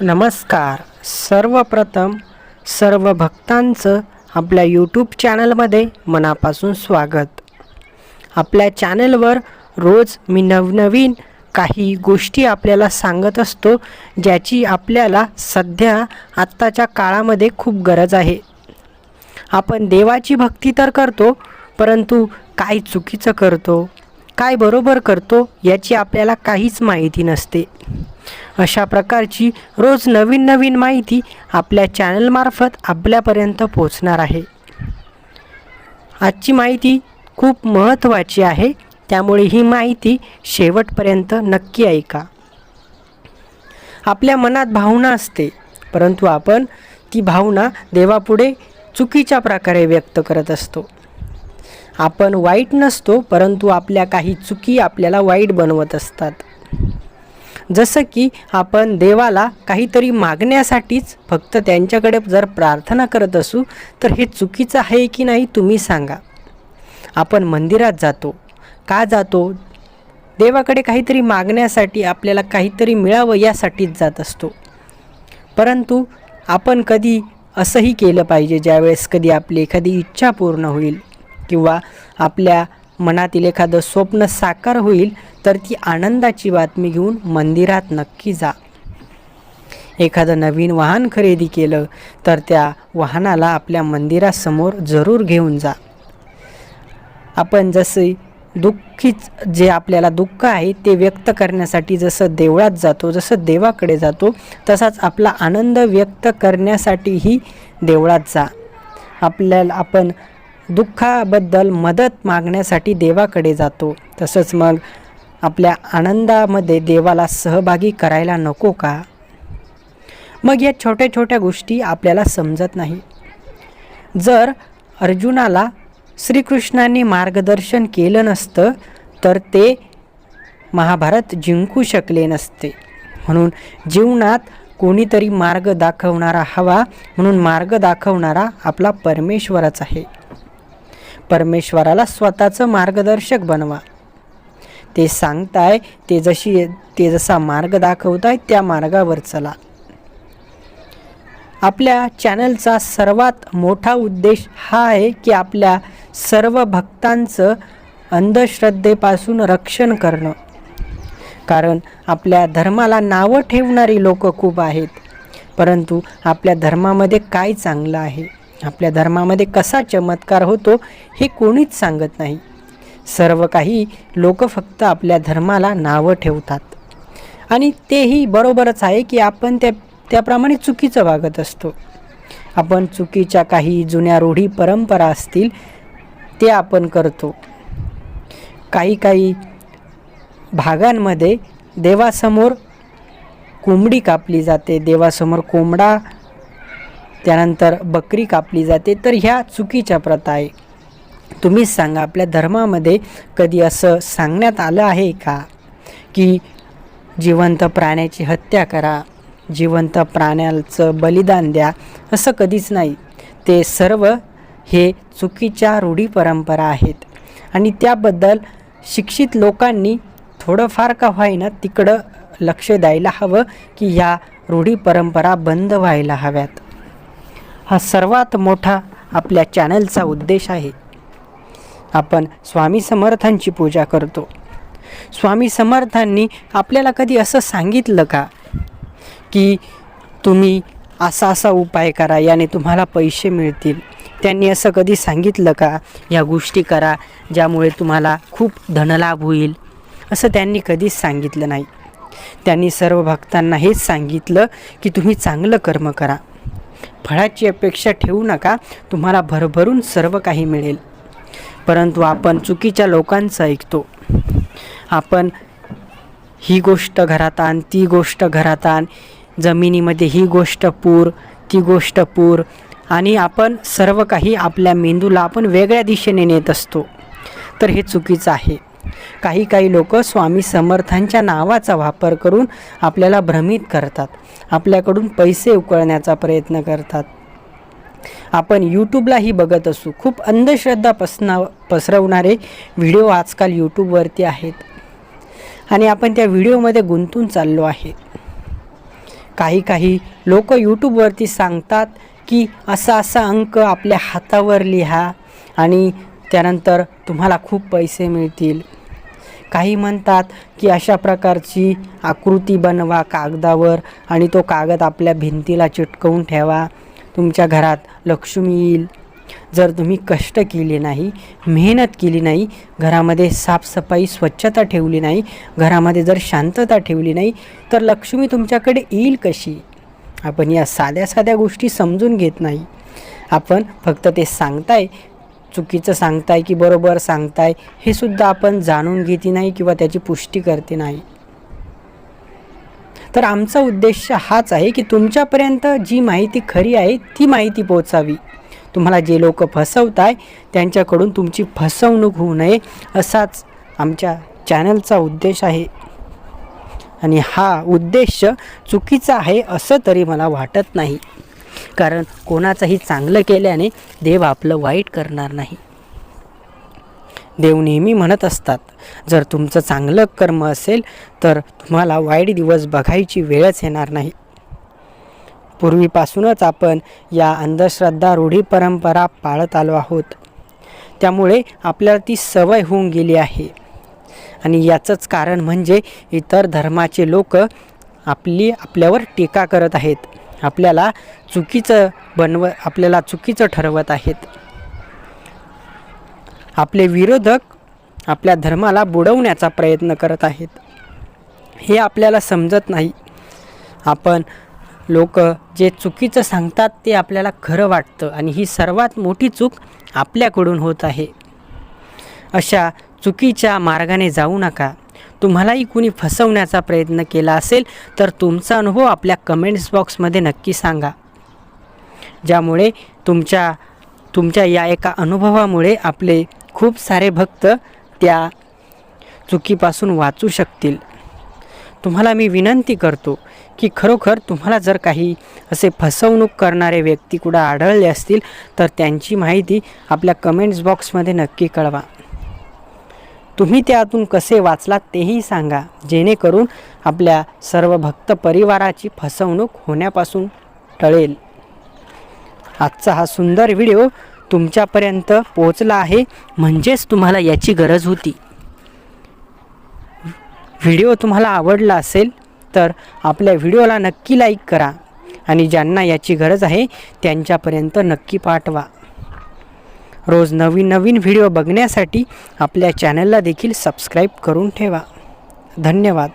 नमस्कार. सर्वप्रथम सर्व भक्तांचं आपल्या यूट्यूब चॅनलमध्ये मनापासून स्वागत. आपल्या चॅनलवर रोज मी नवनवीन काही गोष्टी आपल्याला सांगत असतो ज्याची आपल्याला सध्या आत्ताच्या काळामध्ये खूप गरज आहे. आपण देवाची भक्ती तर करतो परंतु काय चुकीचं करतो काय बरोबर करतो याची आपल्याला काहीच माहिती नसते. अशा प्रकारची रोज नवीन नवीन माहिती आपल्या चॅनलमार्फत आपल्यापर्यंत पोचणार आहे. आजची माहिती खूप महत्त्वाची आहे. त्यामुळे ही माहिती शेवटपर्यंत नक्की ऐका. आपल्या मनात भावना असते परंतु आपण ती भावना देवापुढे चुकीच्या प्रकारे व्यक्त करत असतो. आपण वाईट नसतो परंतु आपल्या काही चुकी आपल्याला वाईट बनवत असतात. जसं की आपण देवाला काहीतरी मागण्यासाठीच फक्त त्यांच्याकडे जर प्रार्थना करत असू तर हे चुकीचं आहे की नाही तुम्ही सांगा. आपण मंदिरात जातो. का जातो? देवाकडे काहीतरी मागण्यासाठी आपल्याला काहीतरी मिळावं यासाठीच जात असतो. परंतु आपण कधी असंही केलं पाहिजे ज्यावेळेस कधी आपली एखादी इच्छा पूर्ण होईल किंवा आपल्या मनातील एखादं स्वप्न साकार होईल तर ती आनंदाची बातमी घेऊन मंदिरात नक्की जा. एखादं नवीन वाहन खरेदी केलं तर त्या वाहनाला आपल्या मंदिरासमोर जरूर घेऊन जा. आपण जसे दुःखीच जे आपल्याला दुःख आहे ते व्यक्त करण्यासाठी जसं देवळात जातो जसं देवाकडे जातो तसाच आपला आनंद व्यक्त करण्यासाठीही देवळात जा. आपल्याला आपण दुःखाबद्दल मदत मागण्यासाठी देवाकडे जातो. तसंच मग आपल्या आनंदामध्ये देवाला सहभागी करायला नको का? मग या छोट्या छोट्या गोष्टी आपल्याला समजत नाही. जर अर्जुनाला श्रीकृष्णांनी मार्गदर्शन केलं नसतं तर ते महाभारत जिंकू शकले नसते. म्हणून जीवनात कोणीतरी मार्ग दाखवणारा हवा म्हणून मार्ग दाखवणारा आपला परमेश्वरच आहे. परमेश्वराला स्वतःचं मार्गदर्शक बनवा. ते सांगताय ते जशी ते जसा मार्ग दाखवताय त्या मार्गावर चला. आपल्या चॅनलचा सर्वात मोठा उद्देश हा आहे की आपल्या सर्व भक्तांचं अंधश्रद्धेपासून रक्षण करणं. कारण आपल्या धर्माला नावं ठेवणारी लोक खूप आहेत. परंतु आपल्या धर्मामध्ये काय चांगलं आहे? आपल्या धर्मामध्ये कसा चमत्कार होतो हे कोणीच सांगत नाही. सर्व काही लोक फक्त आपल्या धर्माला नावं ठेवतात. आणि तेही बरोबरच आहे की आपण त्या त्याप्रमाणे चुकीचं वागत असतो. आपण चुकीच्या काही जुन्या रूढी परंपरा असतील ते आपण करतो. काही काही भागांमध्ये देवासमोर कोंबडी कापली जाते. देवासमोर कोंबडा त्यानंतर बकरी कापली जाते. तर ह्या चुकीच्या प्रथा आहे. तुम्हीच सांगा आपल्या धर्मामध्ये कधी असं सांगण्यात आलं आहे का? की जिवंत प्राण्याची हत्या करा जिवंत प्राण्याचं बलिदान द्या असं कधीच नाही. ते सर्व हे चुकीच्या रूढी परंपरा आहेत. आणि त्याबद्दल शिक्षित लोकांनी थोडंफार का व्हायना तिकडं लक्ष द्यायला हवं की ह्या रूढी परंपरा बंद व्हायला हव्यात. हा सर्वात मोठा आपल्या चॅनलचा उद्देश आहे. आपण स्वामी समर्थांची पूजा करतो. स्वामी समर्थांनी आपल्याला कधी असं सांगितलं का? की तुम्ही असा असा उपाय करा याने तुम्हाला पैसे मिळतील. त्यांनी असं कधी सांगितलं का? या गोष्टी करा ज्यामुळे तुम्हाला खूप धनलाभ होईल. असं त्यांनी कधीच सांगितलं नाही. त्यांनी सर्व भक्तांना हेच सांगितलं की तुम्ही चांगलं कर्म करा. फळाची अपेक्षा ठेवू नका. तुम्हाला भरभरून सर्व काही मिळेल. परंतु आपण चुकीच्या लोकांचं ऐकतो. आपण ही गोष्ट घरात आण ती गोष्ट घरात आण. जमिनीमध्ये ही गोष्ट पूर ती गोष्ट पूर. आणि आपण सर्व काही आपल्या मेंदूला आपण वेगळ्या दिशेने नेत असतो. तर हे चुकीचं आहे. काही काही लोक स्वामी समर्थांच्या नावाचा वापर करून आपल्याला भ्रमित करतात. आपल्याकडून पैसे उकळण्याचा प्रयत्न करतात. आपण यूट्यूबलाही बघत असू. खूप अंधश्रद्धा पसना पसरवणारे व्हिडिओ आजकाल यूट्यूबवरती आहेत. आणि आपण त्या व्हिडिओमध्ये गुंतून चाललो आहे. काही काही लोक यूट्यूबवरती सांगतात की असा असा अंक आपल्या हातावर लिहा आणि त्यानंतर तुम्हाला खूप पैसे मिळतील. काही म्हणतात की अशा प्रकारची आकृती बनवा कागदावर आणि तो कागद आपल्या भिंतीला चिटकवून ठेवा. तुमच्या घरात लक्ष्मी येईल. जर तुम्ही कष्ट केले नाही मेहनत केली नाही घरामध्ये साफसफाई स्वच्छता ठेवली नाही घरामध्ये जर शांतता ठेवली नाही तर लक्ष्मी तुमच्याकडे येईल कशी? आपण या साध्या साध्या गोष्टी समजून घेत नाही. आपण फक्त ते सांगताय चुकीचं सांगताय की बरोबर सांगताय हे सुद्धा आपण जाणून घेते नाही किंवा त्याची पुष्टी करते नाही. तर आमचा उद्देश हाच आहे की तुमच्यापर्यंत जी माहिती खरी आहे ती माहिती पोहोचावी. तुम्हाला जे लोक फसवताय त्यांच्याकडून तुमची फसवणूक होऊ नये असाच आमच्या चॅनलचा उद्देश आहे. आणि हा उद्देश चुकीचा आहे असं तरी मला वाटत नाही. कारण कोणाचंही चांगलं केल्याने देव आपलं वाईट करणार नाही. देव नेहमी म्हणत असतात जर तुमचं चांगलं कर्म असेल तर तुम्हाला वाईट दिवस बघायची वेळच येणार नाही. पूर्वीपासूनच आपण या अंधश्रद्धा रूढी परंपरा पाळत आलो आहोत. त्यामुळे आपल्याला ती सवय होऊन गेली आहे. आणि याचंच कारण म्हणजे इतर धर्माचे लोक आपली आपल्यावर टीका करत आहेत. आपल्याला चुकीचं बनव आपल्याला चुकीचं ठरवत आहेत. आपले विरोधक आपल्या धर्माला बुडवण्याचा प्रयत्न करत आहेत. हे आपल्याला समजत नाही. आपण लोक जे चुकीचं सांगतात ते आपल्याला खरं वाटतं आणि ही सर्वात मोठी चूक आपल्याकडून होत आहे. अशा चुकीच्या मार्गाने जाऊ नका. तुम्हालाही कुणी फसवण्याचा प्रयत्न केला असेल तर तुमचा अनुभव आपल्या कमेंट्स बॉक्समध्ये नक्की सांगा. ज्यामुळे तुमच्या तुमच्या या एका अनुभवामुळे आपले खूप सारे भक्त त्या चुकीपासून वाचू शकतील. तुम्हाला मी विनंती करतो की खरोखर तुम्हाला जर काही असे फसवणूक करणारे व्यक्ती कुठं आढळले असतील तर त्यांची माहिती आपल्या कमेंट्स बॉक्समध्ये नक्की कळवा. तुम्ही त्यातून कसे वाचलात तेही सांगा. जेणेकरून आपल्या सर्व भक्त परिवाराची फसवणूक होण्यापासून टळेल. आजचा हा सुंदर व्हिडिओ तुमच्यापर्यंत पोहोचला आहे. म्हणजेच तुम्हाला याची गरज होती. व्हिडिओ तुम्हाला आवडला असेल तर आपल्या व्हिडिओला नक्की लाईक करा आणि ज्यांना याची गरज आहे त्यांच्यापर्यंत नक्की पाठवा. रोज नवीन नवीन व्हिडिओ बघण्यासाठी आपल्या चॅनलला देखील सबस्क्राईब करून ठेवा. धन्यवाद.